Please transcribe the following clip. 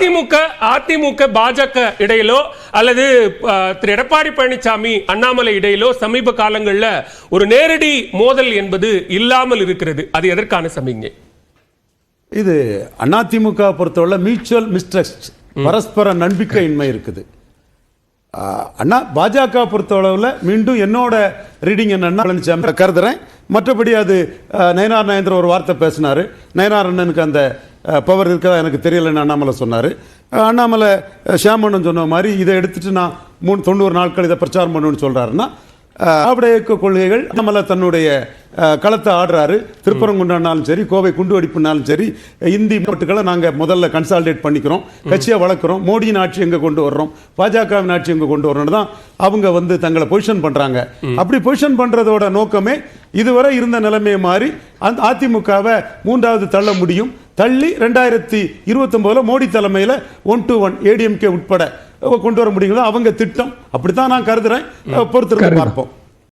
அதிமுக அதிமுக பாஜக இடையிலோ அல்லது திரு எடப்பாடி பழனிசாமி அண்ணாமலை இடையிலோ சமீப காலங்கள்ல ஒரு நேரடி மோதல் என்பது இல்லாமல் இருக்கிறது. அது எதற்கான சமிக்ஞை? இது அதிமுக பொறுத்தவரை மியூச்சுவல் மிஸ்ட்ரஸ்ட் பரஸ்பர நம்பிக்கையின்மை இருக்குது. அண்ணா பாஜக பொறுத்தளவில் மீண்டும் என்னோட ரீடிங் என்னன்னா பழனிசாமி கருதுறேன். மற்றபடி அது நயனார் நயந்திர ஒரு வார்த்தை பேசினாரு. நயனார் அண்ணனுக்கு அந்த பவர் இருக்கதா எனக்கு தெரியலன்னு அண்ணாமலை சொன்னார். அண்ணாமலை ஷியாமண்ணன் சொன்ன மாதிரி இதை எடுத்துட்டு நான் மூணு தொண்ணூறு நாட்கள் இதை பிரச்சாரம் பண்ணுவேன்னு சொல்றாருன்னா திராவிட இயக்க கொள்கைகள் நம்மள தன்னுடைய களத்தை ஆடுறாரு. திருப்பரங்குன்றாலும் சரி கோவை குண்டுவெடிப்புனாலும் சரி இந்தி மட்டுக்களை நாங்கள் முதல்ல கன்சால்டேட் பண்ணிக்கிறோம். கட்சியை வளர்க்குறோம். மோடியின் ஆட்சி எங்கே கொண்டு வர்றோம்? பாஜகவின் ஆட்சி எங்கே கொண்டு வர்றோம்னு தான் அவங்க வந்து தங்களை பொசிஷன் பண்ணுறாங்க அப்படி பொசிஷன் பண்ணுறதோட நோக்கமே இதுவரை இருந்த நிலைமையை மாறி அந்த அதிமுகவை மூன்றாவது தள்ள முடியும். தள்ளி ரெண்டாயிரத்தி இருபத்தொம்போதில் மோடி தலைமையில் ஒன் டு ஒன் ஏடிஎம்கே உட்பட கொண்டு வர முடியுங்களா? அவங்க திட்டம். அப்படித்தான் நான் கருதுறேன். பொறுத்திருந்து பார்ப்போம்.